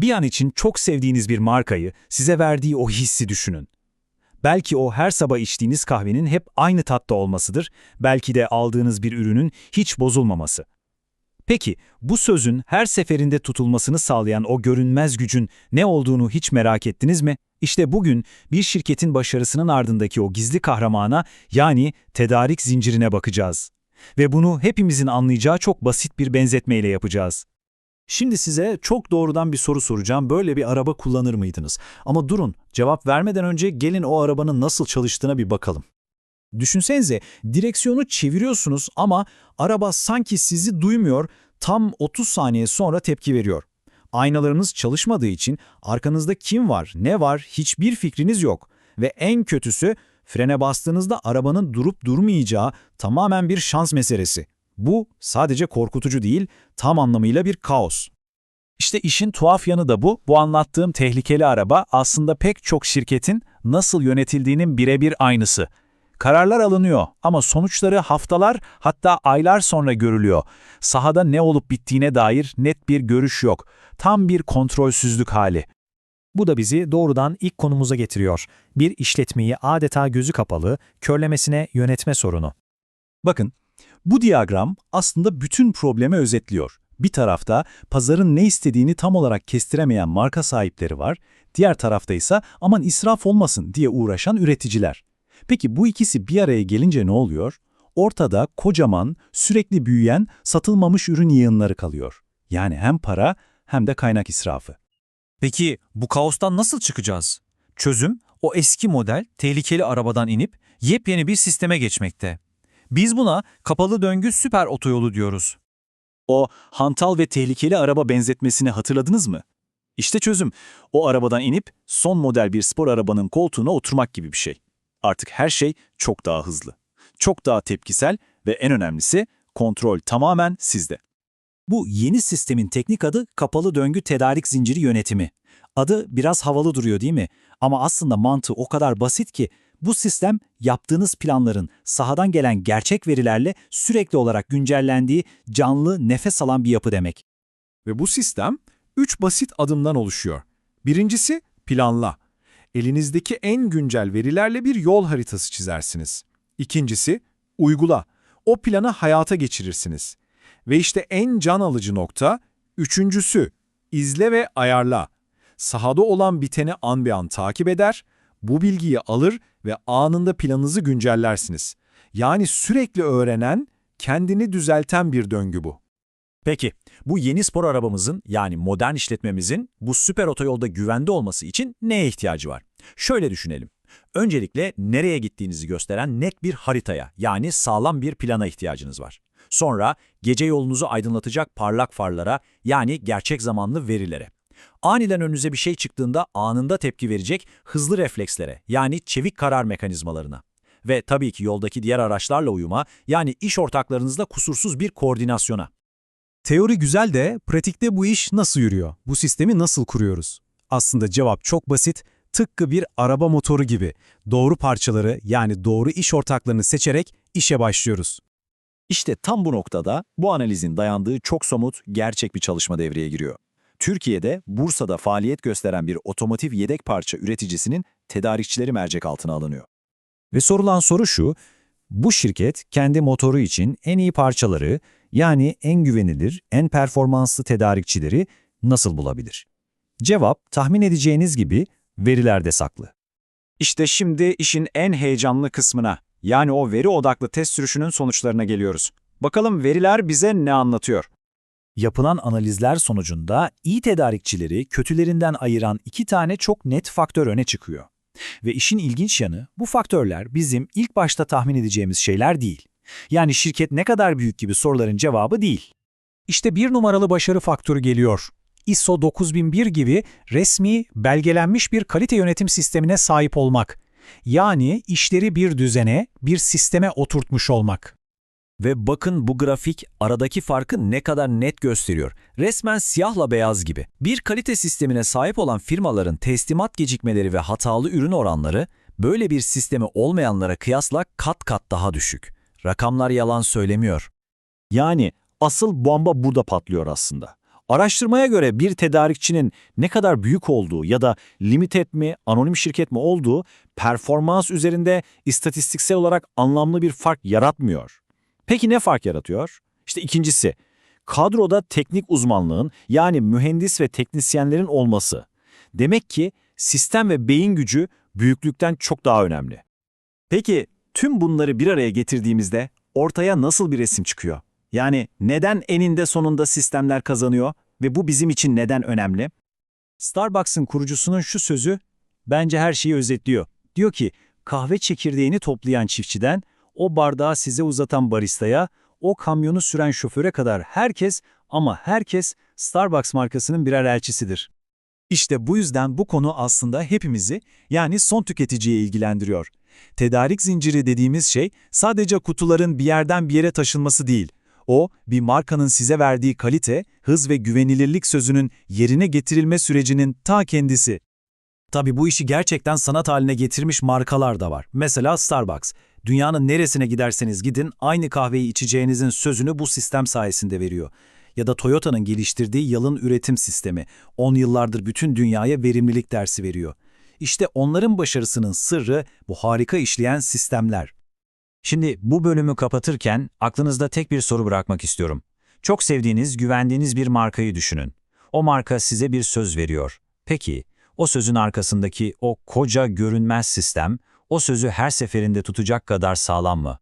Bir an için çok sevdiğiniz bir markayı, size verdiği o hissi düşünün. Belki o her sabah içtiğiniz kahvenin hep aynı tatta olmasıdır, belki de aldığınız bir ürünün hiç bozulmaması. Peki, bu sözün her seferinde tutulmasını sağlayan o görünmez gücün ne olduğunu hiç merak ettiniz mi? İşte bugün bir şirketin başarısının ardındaki o gizli kahramana yani tedarik zincirine bakacağız. Ve bunu hepimizin anlayacağı çok basit bir benzetmeyle yapacağız. Şimdi size çok doğrudan bir soru soracağım. Böyle bir araba kullanır mıydınız? Ama durun, cevap vermeden önce gelin o arabanın nasıl çalıştığına bir bakalım. Düşünsenize, direksiyonu çeviriyorsunuz ama araba sanki sizi duymuyor, tam 30 saniye sonra tepki veriyor. Aynalarınız çalışmadığı için arkanızda kim var, ne var hiçbir fikriniz yok. Ve en kötüsü frene bastığınızda arabanın durup durmayacağı tamamen bir şans meselesi. Bu sadece korkutucu değil, tam anlamıyla bir kaos. İşte işin tuhaf yanı da bu. Bu anlattığım tehlikeli araba aslında pek çok şirketin nasıl yönetildiğinin birebir aynısı. Kararlar alınıyor ama sonuçları haftalar hatta aylar sonra görülüyor. Sahada ne olup bittiğine dair net bir görüş yok. Tam bir kontrolsüzlük hali. Bu da bizi doğrudan ilk konumuza getiriyor. Bir işletmeyi adeta gözü kapalı, körlemesine yönetme sorunu. Bakın, bu diyagram aslında bütün problemi özetliyor. Bir tarafta pazarın ne istediğini tam olarak kestiremeyen marka sahipleri var, diğer tarafta ise aman israf olmasın diye uğraşan üreticiler. Peki bu ikisi bir araya gelince ne oluyor? Ortada kocaman, sürekli büyüyen, satılmamış ürün yığınları kalıyor. Yani hem para hem de kaynak israfı. Peki bu kaostan nasıl çıkacağız? Çözüm o eski model tehlikeli arabadan inip yepyeni bir sisteme geçmekte. Biz buna kapalı döngü süper otoyolu diyoruz. O hantal ve tehlikeli araba benzetmesini hatırladınız mı? İşte çözüm. O arabadan inip son model bir spor arabanın koltuğuna oturmak gibi bir şey. Artık her şey çok daha hızlı, çok daha tepkisel ve en önemlisi kontrol tamamen sizde. Bu yeni sistemin teknik adı kapalı döngü tedarik zinciri yönetimi. Adı biraz havalı duruyor değil mi? Ama aslında mantığı o kadar basit ki bu sistem yaptığınız planların sahadan gelen gerçek verilerle sürekli olarak güncellendiği canlı, nefes alan bir yapı demek. Ve bu sistem üç basit adımdan oluşuyor. Birincisi planla. Elinizdeki en güncel verilerle bir yol haritası çizersiniz. İkincisi uygula. O planı hayata geçirirsiniz. Ve işte en can alıcı nokta, üçüncüsü izle ve ayarla. Sahada olan biteni an be an takip eder, bu bilgiyi alır ve anında planınızı güncellersiniz. Yani sürekli öğrenen, kendini düzelten bir döngü bu. Peki, bu yeni spor arabamızın yani modern işletmemizin bu süper otoyolda güvende olması için neye ihtiyacı var? Şöyle düşünelim. Öncelikle nereye gittiğinizi gösteren net bir haritaya yani sağlam bir plana ihtiyacınız var. Sonra gece yolunuzu aydınlatacak parlak farlara yani gerçek zamanlı verilere. Aniden önünüze bir şey çıktığında anında tepki verecek hızlı reflekslere yani çevik karar mekanizmalarına. Ve tabii ki yoldaki diğer araçlarla uyuma yani iş ortaklarınızla kusursuz bir koordinasyona. Teori güzel de pratikte bu iş nasıl yürüyor? Bu sistemi nasıl kuruyoruz? Aslında cevap çok basit. Tıpkı bir araba motoru gibi. Doğru parçaları yani doğru iş ortaklarını seçerek işe başlıyoruz. İşte tam bu noktada bu analizin dayandığı çok somut, gerçek bir çalışma devreye giriyor. Türkiye'de, Bursa'da faaliyet gösteren bir otomotiv yedek parça üreticisinin tedarikçileri mercek altına alınıyor. Ve sorulan soru şu, bu şirket kendi motoru için en iyi parçaları, yani en güvenilir, en performanslı tedarikçileri nasıl bulabilir? Cevap, tahmin edeceğiniz gibi verilerde saklı. İşte şimdi işin en heyecanlı kısmına, yani o veri odaklı test sürüşünün sonuçlarına geliyoruz. Bakalım veriler bize ne anlatıyor? Yapılan analizler sonucunda iyi tedarikçileri kötülerinden ayıran iki tane çok net faktör öne çıkıyor. Ve işin ilginç yanı bu faktörler bizim ilk başta tahmin edeceğimiz şeyler değil. Yani şirket ne kadar büyük gibi soruların cevabı değil. İşte bir numaralı başarı faktörü geliyor. ISO 9001 gibi resmi, belgelenmiş bir kalite yönetim sistemine sahip olmak. Yani işleri bir düzene, bir sisteme oturtmuş olmak. Ve bakın bu grafik aradaki farkı ne kadar net gösteriyor. Resmen siyahla beyaz gibi. Bir kalite sistemine sahip olan firmaların teslimat gecikmeleri ve hatalı ürün oranları böyle bir sistemi olmayanlara kıyasla kat kat daha düşük. Rakamlar yalan söylemiyor. Yani asıl bomba burada patlıyor aslında. Araştırmaya göre bir tedarikçinin ne kadar büyük olduğu ya da limited mi, anonim şirket mi olduğu performans üzerinde istatistiksel olarak anlamlı bir fark yaratmıyor. Peki ne fark yaratıyor? İşte ikincisi, kadroda teknik uzmanlığın yani mühendis ve teknisyenlerin olması. Demek ki sistem ve beyin gücü büyüklükten çok daha önemli. Peki tüm bunları bir araya getirdiğimizde ortaya nasıl bir resim çıkıyor? Yani neden eninde sonunda sistemler kazanıyor ve bu bizim için neden önemli? Starbucks'ın kurucusunun şu sözü bence her şeyi özetliyor. Diyor ki kahve çekirdeğini toplayan çiftçiden, o bardağı size uzatan baristaya, o kamyonu süren şoföre kadar herkes ama herkes Starbucks markasının birer elçisidir. İşte bu yüzden bu konu aslında hepimizi yani son tüketiciye ilgilendiriyor. Tedarik zinciri dediğimiz şey sadece kutuların bir yerden bir yere taşınması değil. O, bir markanın size verdiği kalite, hız ve güvenilirlik sözünün yerine getirilme sürecinin ta kendisi. Tabii bu işi gerçekten sanat haline getirmiş markalar da var. Mesela Starbucks. Dünyanın neresine giderseniz gidin aynı kahveyi içeceğinizin sözünü bu sistem sayesinde veriyor. Ya da Toyota'nın geliştirdiği yalın üretim sistemi. 10 yıllardır bütün dünyaya verimlilik dersi veriyor. İşte onların başarısının sırrı bu harika işleyen sistemler. Şimdi bu bölümü kapatırken aklınızda tek bir soru bırakmak istiyorum. Çok sevdiğiniz, güvendiğiniz bir markayı düşünün. O marka size bir söz veriyor. Peki, o sözün arkasındaki o koca görünmez sistem, o sözü her seferinde tutacak kadar sağlam mı?